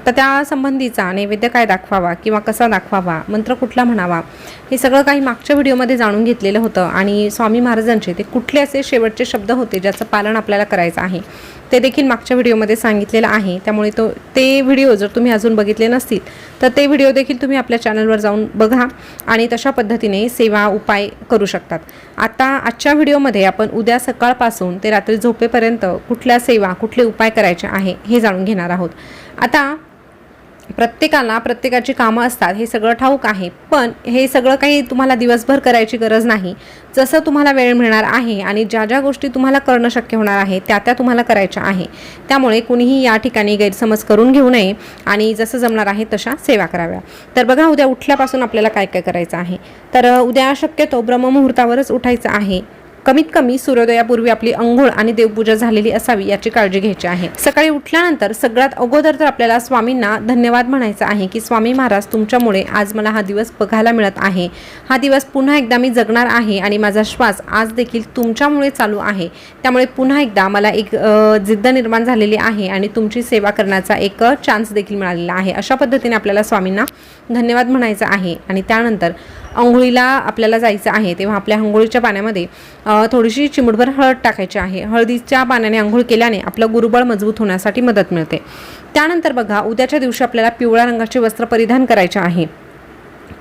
आता त्या संबंधीचा नैवेद्य काय दाखवावा किंवा कसा दाखवावा मंत्र कुठला म्हणावा हे सगळं काही मागच्या व्हिडिओमध्ये जाणून घेतलेलं होतं. आणि स्वामी महाराजांचे ते कुठले असे शेवटचे शब्द होते ज्याचं पालन आपल्याला करायचं आहे? ते देखील मागच्या व्हिडिओमध्ये सांगितलेलं आहे. त्यामुळे तो ते व्हिडिओ जर तुम्ही अजून बघितले नसतील तर ते व्हिडिओ देखील तुम्ही आपल्या चॅनलवर जाऊन बघा आणि तशा पद्धतीने सेवा उपाय करू शकतात. आता आजच्या व्हिडिओमध्ये आपण उद्या सकाळपासून ते रात्री झोपेपर्यंत कुठल्या सेवा कुठले उपाय करायचे आहे हे जाणून घेणार आहोत. आता प्रत्येकाला प्रत्येकाची कामं असतात हे सगळं ठाऊक आहे. पण हे सगळं काही तुम्हाला दिवसभर करायची गरज नाही. जसं तुम्हाला वेळ मिळणार आहे आणि ज्या ज्या गोष्टी तुम्हाला करणं शक्य होणार आहे त्या त्या तुम्हाला करायच्या आहे. त्यामुळे कुणीही या ठिकाणी गैरसमज करून घेऊ नये आणि जसं जमणार आहे तशा सेवा कराव्या. तर बघा उद्या उठल्यापासून आपल्याला काय काय करायचं आहे? तर उद्या शक्यतो ब्रह्ममुहूर्तावरच उठायचं आहे. कमीत कमी सूर्योदयापूर्वी आपली अंघोळ आणि देवपूजा झालेली असावी याची काळजी घ्यायची आहे. सकाळी उठल्यानंतर सगळ्यात अगोदर तर आपल्याला स्वामींना धन्यवाद म्हणायचा आहे की स्वामी महाराज तुमच्यामुळे आज मला हा दिवस बघायला मिळत आहे. हा दिवस पुन्हा एकदा मी जगणार आहे आणि माझा श्वास आज देखील तुमच्यामुळे चालू आहे. त्यामुळे पुन्हा एकदा मला एक जिद्द निर्माण झालेली आहे आणि तुमची सेवा करण्याचा एक चान्स देखील मिळालेला आहे. अशा पद्धतीने आपल्याला स्वामींना धन्यवाद म्हणायचं आहे. आणि त्यानंतर अंघोळीला आपल्याला जायचं आहे तेव्हा आपल्या अंघोळीच्या पाण्यामध्ये थोडीशी चिमूटभर हळद टाकायची आहे. हळदीच्या पाण्याने आंघोळ केल्याने आपलं गुरुबळ मजबूत होण्यासाठी मदत मिळते. त्यानंतर बघा उद्याच्या दिवशी आपल्याला पिवळ्या रंगाचे वस्त्र परिधान करायचे आहे.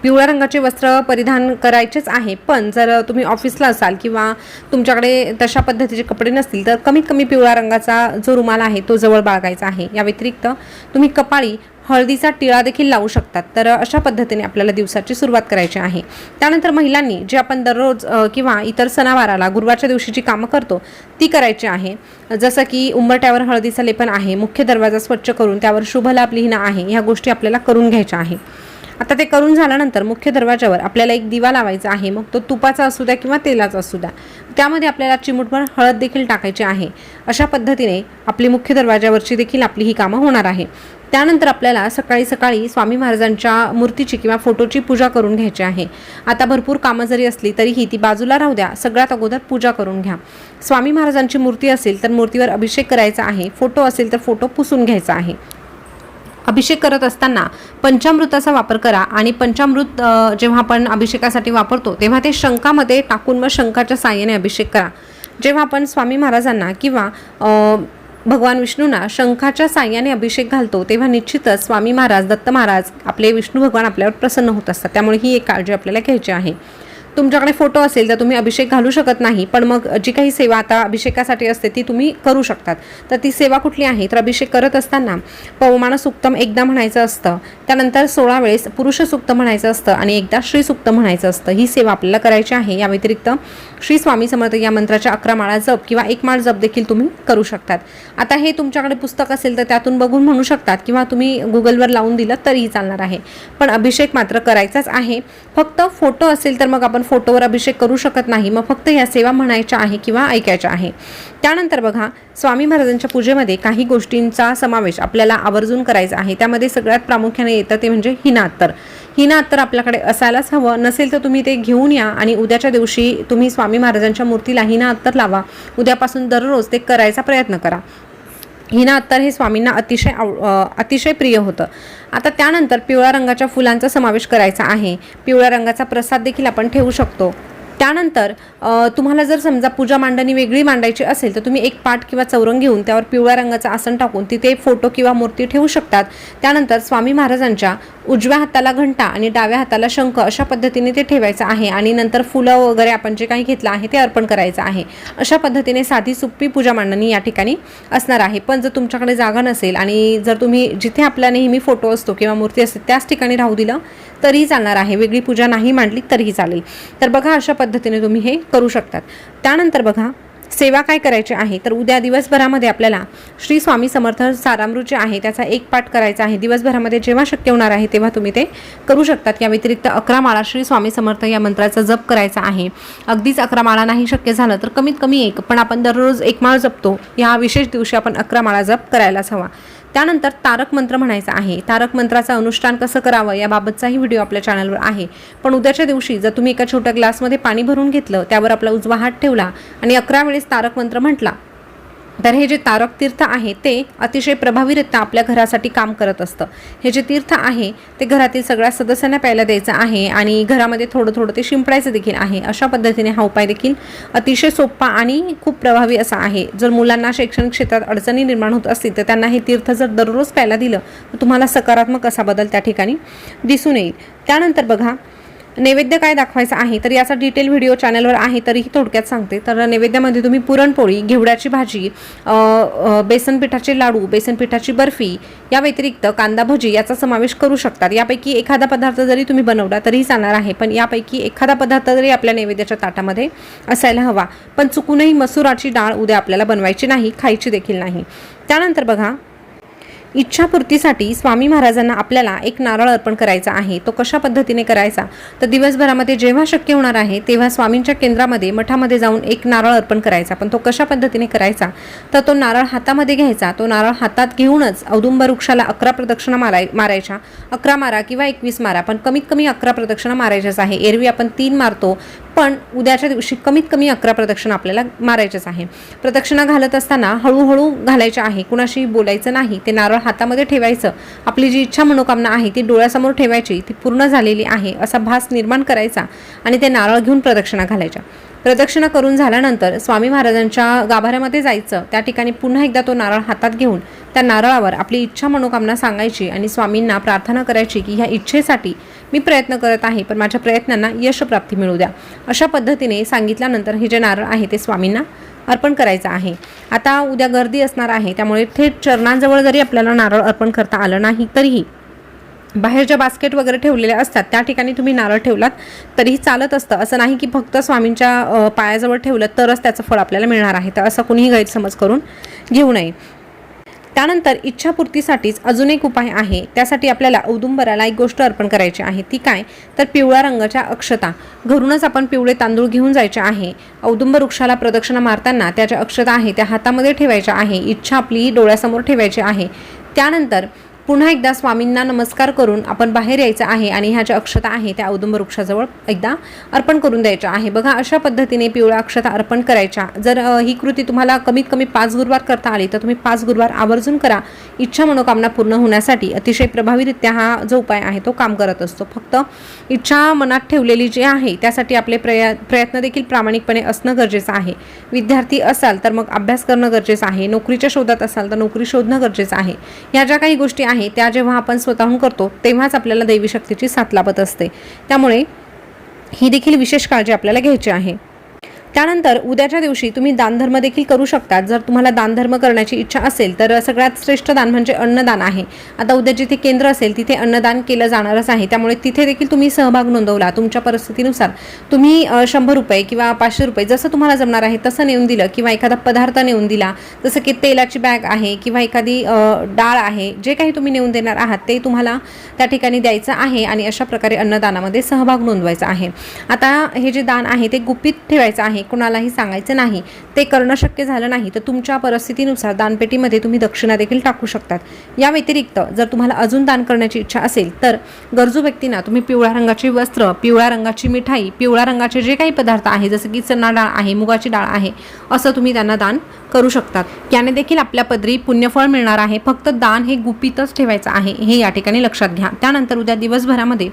पिवळ्या रंगाचे वस्त्र परिधान करायचेच आहे. पण जर तुम्ही ऑफिसला असाल किंवा तुमच्याकडे तशा पद्धतीचे कपडे नसतील तर कमीत कमी पिवळ्या रंगाचा जो रुमाल आहे तो जवळ बाळगायचा आहे. या व्यतिरिक्त तुम्ही कपाळी हळदीचा टिळा देखील लावू शकतात. तर अशा पद्धतीने आपल्याला दिवसाची सुरुवात करायची आहे. त्यानंतर महिलांनी जे आपण दररोज किंवा इतर सणावाराला गुरुवारच्या दिवशी जी कामं करतो ती करायची आहे. जसं की उंबरट्यावर हळदीचं लेपन आहे मुख्य दरवाजा स्वच्छ करून त्यावर शुभ लाभ लिहिणं आहे ह्या गोष्टी आपल्याला करून घ्यायच्या आहे. आता ते करून झाल्यानंतर मुख्य दरवाजावर आपल्याला एक दिवा लावायचा आहे. मग तो तुपाचा असू द्या किंवा तेलाचा असू द्या. त्यामध्ये आपल्याला चिमूटभर हळद देखील टाकायची आहे. अशा पद्धतीने आपली मुख्य दरवाजावरची देखील आपली ही कामं होणार आहे. त्यानंतर आपल्याला सकाळी सकाळी स्वामी महाराजांच्या मूर्तीची किंवा फोटोची पूजा करून घ्यायची आहे. आता भरपूर कामं जरी असली तरीही ती बाजूला राहू द्या. सगळ्यात अगोदर पूजा करून घ्या. स्वामी महाराजांची मूर्ती असेल तर मूर्तीवर अभिषेक करायचा आहे. फोटो असेल तर फोटो पुसून घ्यायचा आहे. अभिषेक करत असताना पंचामृताचा वापर करा आणि पंचामृत जेव्हा आपण अभिषेकासाठी वापरतो तेव्हा ते शंखामध्ये टाकून मग शंखाच्या साह्याने अभिषेक करा. जेव्हा आपण स्वामी महाराजांना किंवा भगवान विष्णूंना शंखाच्या साह्याने अभिषेक घालतो तेव्हा निश्चितच स्वामी महाराज दत्त महाराज आपले विष्णू भगवान आपल्यावर प्रसन्न होत असतात. त्यामुळे ही एक काळजी आपल्याला घ्यायची आहे. तुमच्याकडे फोटो असेल तर तुम्ही अभिषेक घालू शकत नाही पण मग जी काही सेवा आता अभिषेकासाठी असते ती तुम्ही करू शकतात. तर ती सेवा कुठली आहे? तर अभिषेक करत असताना पवमान सुक्तम एकदा म्हणायचं असतं त्यानंतर सोळा वेळेस पुरुष सुक्त म्हणायचं असतं आणि एकदा श्री सुक्त म्हणायचं असतं. ही सेवा आपल्याला करायची आहे. या व्यतिरिक्त श्री स्वामी समर्थ या मंत्राच्या अकरा माळा जप किंवा एक माळ जप देखील तुम्ही करू शकतात. आता हे तुमच्याकडे पुस्तक असेल तर त्यातून बघून म्हणू शकतात किंवा तुम्ही गुगलवर लावून दिलं तरीही चालणार आहे. पण अभिषेक मात्र करायचाच आहे. फक्त फोटो असेल तर मग आपण फोटोवर अभिषेक करू शकत नाही. मग फक्त या सेवा म्हणायच्या आहे किंवा ऐकायच्या आहे. त्यानंतर बघा स्वामी महाराजांच्या पूजेमध्ये काही गोष्टींचा समावेश आपल्याला आवर्जून करायचा आहे. त्यामध्ये सगळ्यात प्रामुख्याने येतं ते म्हणजे हिनात्तर अत्तर आपल्याकडे असायलाच हवं. नसेल तर तुम्ही ते घेऊन या आणि उद्याच्या दिवशी तुम्ही स्वामी महाराजांच्या मूर्तीला हिना अत्तर लावा. उद्यापासून दररोज ते करायचा प्रयत्न करा. हिना अत्तर हे स्वामींना अतिशय आव अतिशय प्रिय होतं. आता त्यानंतर पिवळ्या रंगाच्या फुलांचा समावेश करायचा आहे. पिवळ्या रंगाचा प्रसाद देखील आपण ठेवू शकतो. त्यानंतर तुम्हाला जर समजा पूजा मांडणी वेगळी मांडायची असेल तर तुम्ही एक पाट किंवा चौरंग घेऊन त्यावर पिवळ्या रंगाचं आसन टाकून तिथे फोटो किंवा मूर्ती ठेवू शकतात. त्यानंतर स्वामी महाराजांच्या उजव्या हाताला घंटा आणि डाव्या हाताला शंख अशा पद्धतीने ते ठेवायचं आहे आणि नंतर फुलं वगैरे आपण जे काही घेतलं आहे ते अर्पण करायचं आहे. अशा पद्धतीने साधी सुप्पी पूजा मांडणी या ठिकाणी असणार आहे. पण जर तुमच्याकडे जागा नसेल आणि जर तुम्ही जिथे आपला नेहमी फोटो असतो किंवा मूर्ती असते त्याच ठिकाणी राहू दिलं तरीही चालणार आहे. वेगळी पूजा नाही मांडली तरीही चालेल. तर बघा अशा पद्धतीने तुम्ही हे करू शकतात. त्यानंतर बघा सेवा काय करायची आहे? तर उद्या दिवसभरामध्ये आपल्याला श्री स्वामी समर्थ सारामृत जे आहे त्याचा एक पाठ करायचा आहे. दिवसभरामध्ये जेव्हा शक्य होणार आहे तेव्हा तुम्ही ते करू शकतात. या व्यतिरिक्त अकरा माळा श्री स्वामी समर्थ या मंत्राचा जप करायचा आहे. अगदीच अकरा माळा नाही शक्य झालं तर कमीत कमी एक. पण आपण दररोज एक माळ जपतो. या विशेष दिवशी आपण अकरा माळा जप करायलाच हवा. त्यानंतर तारक मंत्र म्हणायचा आहे. तारक मंत्राचं अनुष्ठान कसं करावं याबाबतचाही व्हिडिओ आपल्या चॅनलवर आहे. पण उद्याच्या दिवशी जर तुम्ही एका छोट्या ग्लासमध्ये पाणी भरून घेतलं त्यावर आपला उजवा हात ठेवला आणि अकरा वेळेस तारक मंत्र म्हटला तर हे जे तारक तीर्थ आहे ते अतिशय प्रभावीरित्या आपल्या घरासाठी काम करत असतं. हे जे तीर्थ आहे ते घरातील सगळ्या सदस्यांना प्यायला द्यायचं आहे आणि घरामध्ये थोडं थोडं ते शिंपडायचं देखील आहे. अशा पद्धतीने हा उपाय देखील अतिशय सोपा आणि खूप प्रभावी असा आहे. जर मुलांना शैक्षणिक क्षेत्रात अडचणी निर्माण होत असतील तर त्यांना हे तीर्थ जर दररोज प्यायला दिलं तर तुम्हाला सकारात्मक असा बदल त्या ठिकाणी दिसून येईल. त्यानंतर बघा नैवेद्य काय दाखवायचं आहे? तर याचा डिटेल व्हिडिओ चॅनलवर आहे तरीही थोडक्यात सांगते. तर नैवेद्यामध्ये तुम्ही पुरणपोळी घेवड्याची भाजी बेसन पिठाचे लाडू बेसन पिठाची बर्फी या व्यतिरिक्त कांदा भजी याचा समावेश करू शकतात. यापैकी एखादा पदार्थ जरी तुम्ही बनवला तरीही चालणार आहे पण यापैकी एखादा पदार्थ जरी आपल्या नैवेद्याच्या ताटामध्ये असायला हवा पण चुकूनही मसुराची डाळ उद्या आपल्याला बनवायची नाही खायची देखील नाही. त्यानंतर बघा इच्छापूर्तीसाठी स्वामी महाराजांना आपल्याला एक नारळ अर्पण करायचा आहे. तो कशा पद्धतीने करायचा? तर दिवसभरामध्ये जेव्हा शक्य होणार आहे तेव्हा स्वामींच्या केंद्रामध्ये मठामध्ये जाऊन एक नारळ अर्पण करायचा. पण तो कशा पद्धतीने करायचा? तर तो नारळ हातामध्ये घ्यायचा. तो नारळ हातात घेऊनच औदुंब वृक्षाला अकरा प्रदक्षिणा माराय मारायच्या. अकरा मारा किंवा एकवीस मारा पण कमीत कमी अकरा प्रदक्षिणा मारायच्याच आहे. एरवी आपण तीन मारतो. पण उद्याच्या दिवशी कमीत कमी अकरा प्रदक्षिणा आपल्याला मारायच्याच आहे. प्रदक्षिणा घालत असताना हळूहळू घालायच्या आहे. कुणाशी बोलायचं नाही. ते नारळ हातामध्ये ठेवायचं. आपली जी इच्छा मनोकामना आहे ती डोळ्यासमोर ठेवायची ती पूर्ण झालेली आहे असा भास निर्माण करायचा आणि ते नारळ घेऊन प्रदक्षिणा घालायच्या. प्रदक्षिणा करून झाल्यानंतर स्वामी महाराजांच्या गाभाऱ्यामध्ये जायचं. त्या ठिकाणी पुन्हा एकदा तो नारळ हातात घेऊन त्या नारळावर आपली इच्छा मनोकामना सांगायची आणि स्वामींना प्रार्थना करायची की ह्या इच्छेसाठी मी प्रयत्न करत आहे पण माझ्या प्रयत्नांना यशप्राप्ती मिळू द्या. अशा पद्धतीने सांगितल्यानंतर हे जे नारळ आहे ते स्वामींना अर्पण करायचं आहे. आता उद्या गर्दी असणार आहे त्यामुळे थेट चरणांजवळ जरी आपल्याला नारळ अर्पण करता आलं नाही तरीही बाहेर ज्या बास्केट वगैरे ठेवलेल्या असतात त्या ठिकाणी तुम्ही नारळ ठेवलात तरीही चालत असतं. असं नाही की फक्त स्वामींच्या पायाजवळ ठेवलं तरच त्याचं फळ आपल्याला मिळणार आहे. तर असं कुणीही गैरसमज करून घेऊ नये. त्यानंतर इच्छापूर्तीसाठीच अजून एक उपाय आहे. त्यासाठी आपल्याला औदुंबराला एक गोष्ट अर्पण करायची आहे. ती काय? तर पिवळ्या रंगाच्या अक्षता. घरूनच आपण पिवळे तांदूळ घेऊन जायचे आहे. औदुंब वृक्षाला प्रदक्षिणा मारताना त्या ज्या अक्षता आहे त्या हातामध्ये ठेवायच्या आहे. इच्छा आपली डोळ्यासमोर ठेवायची आहे. त्यानंतर पुन्हा एकदा स्वामींना नमस्कार करून आपण बाहेर यायचं आहे आणि ह्या ज्या अक्षता आहे त्या औदुंब वृक्षाजवळ एकदा अर्पण करून द्यायच्या आहे. बघा अशा पद्धतीने पिवळ्या अक्षता अर्पण करायच्या. जर ही कृती तुम्हाला कमीत कमी पाच गुरुवार करता आली तर तुम्ही पाच गुरुवार आवर्जून करा. इच्छा मनोकामना पूर्ण होण्यासाठी अतिशय प्रभावीरित्या हा जो उपाय आहे तो काम करत असतो. फक्त इच्छा मनात ठेवलेली जी आहे त्यासाठी आपले प्रय प्रयत्न देखील प्रामाणिकपणे असणं गरजेचं आहे. विद्यार्थी असाल तर मग अभ्यास करणं गरजेचं आहे. नोकरीच्या शोधात असाल तर नोकरी शोधणं गरजेचं आहे. ह्या ज्या काही गोष्टी आहेत आहे त्या जेव्हा आपण स्वतःहून करतो तेव्हाच आपल्याला दैवी शक्तीची साथ लाभत असते. त्यामुळे ही देखील विशेष काळजी आपल्याला घ्यायची आहे. त्यानंतर उद्याच्या दिवशी तुम्ही दानधर्म देखील करू शकता जर तुम्हाला दानधर्म करण्याची इच्छा असेल तर सगळ्यात श्रेष्ठ दान म्हणजे अन्नदान आहे. आता उद्या जिथे केंद्र असेल तिथे अन्नदान केलं जाणारच आहे. त्यामुळे तिथे देखील तुम्ही सहभाग नोंदवला. तुमच्या परिस्थितीनुसार तुम्ही शंभर रुपये किंवा पाचशे रुपये जसं तुम्हाला जमणार आहे तसं नेऊन दिलं किंवा एखादा पदार्थ नेऊन दिला जसं की तेलाची बॅग आहे किंवा एखादी डाळ आहे जे काही तुम्ही नेऊन देणार आहात ते तुम्हाला त्या ठिकाणी द्यायचं आहे आणि अशा प्रकारे अन्नदानामध्ये सहभाग नोंदवायचा आहे. आता हे जे दान आहे ते गुपित ठेवायचं आहे. कोणालाही सांगायचं नाही ते करणं शक्य झालं नाही तर तुमच्या परिस्थितीनुसार दानपेटीमध्ये तुम्ही दक्षिणा देखील टाकू शकतात. या व्यतिरिक्त जर तुम्हाला अजून दान करण्याची इच्छा असेल तर गरजू व्यक्तींना तुम्ही पिवळ्या रंगाची वस्त्र पिवळ्या रंगाची मिठाई पिवळ्या रंगाचे जे काही पदार्थ आहे जसं की चना डाळ आहे मुगाची डाळ आहे असं तुम्ही त्यांना दान करू शकतात. याने देखील आपल्या पदरी पुण्यफळ मिळणार आहे. फक्त दान हे गुपितच ठेवायचं आहे हे या ठिकाणी लक्षात घ्या. त्यानंतर उद्या दिवसभरामध्ये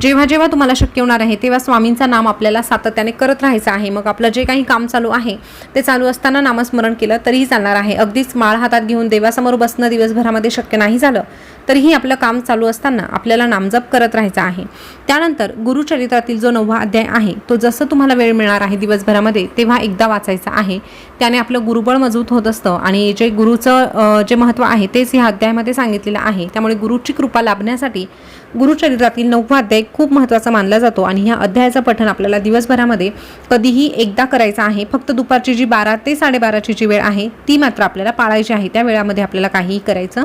जेव्हा जेव्हा तुम्हाला शक्य होणार आहे तेव्हा स्वामींचा नाम आपल्याला सातत्याने करत राहायचं आहे. मग आपलं जे काही काम चालू आहे ते चालू असताना नामस्मरण केलं तरीही चालणार आहे. अगदीच माळ हातात घेऊन देवासमोर बसणं दिवसभरामध्ये शक्य नाही झालं तरीही आपलं काम चालू असताना आपल्याला नामजप करत राहायचं आहे. त्यानंतर गुरुचरित्रातील जो नववा अध्याय आहे तो जसं तुम्हाला वेळ मिळणार आहे दिवसभरामध्ये तेव्हा एकदा वाचायचा आहे. त्याने आपलं गुरुबळ मजबूत होत असतं आणि जे गुरुचं जे महत्त्व आहे तेच ह्या अध्यायामध्ये सांगितलेलं आहे. त्यामुळे गुरुची कृपा लाभण्यासाठी गुरुचरित्रातील नववा अध्याय खूप महत्त्वाचा मानला जातो आणि ह्या अध्यायाचं पठण आपल्याला दिवसभरामध्ये कधीही एकदा करायचं आहे. फक्त दुपारची जी बारा ते साडेबाराची जी वेळ आहे ती मात्र आपल्याला पाळायची आहे. त्या वेळामध्ये आपल्याला काहीही करायचं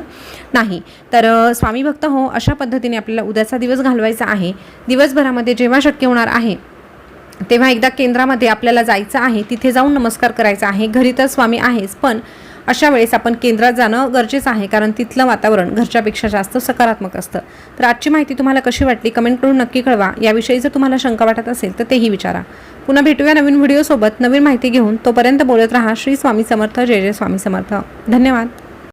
नाही. तर स्वामी भक्त हो अशा पद्धतीने आपल्याला उद्याचा दिवस घालवायचा आहे. दिवसभरामध्ये जेव्हा शक्य होणार आहे तेव्हा एकदा केंद्रामध्ये आपल्याला जायचं आहे. तिथे जाऊन नमस्कार करायचा आहे. घरी तर स्वामी आहेच पण अशा वेळेस आपण केंद्रात जाणं गरजेचं आहे कारण तिथलं वातावरण घरच्यापेक्षा जास्त सकारात्मक असतं. तर आजची माहिती तुम्हाला कशी वाटली कमेंट करून नक्की कळवा. याविषयी जर तुम्हाला शंका वाटत असेल तर तेही विचारा. पुन्हा भेटूया नवीन व्हिडिओसोबत. नवीन माहिती घेऊन तोपर्यंत बोलत राहा. श्री स्वामी समर्थ. जय जय स्वामी समर्थ. धन्यवाद.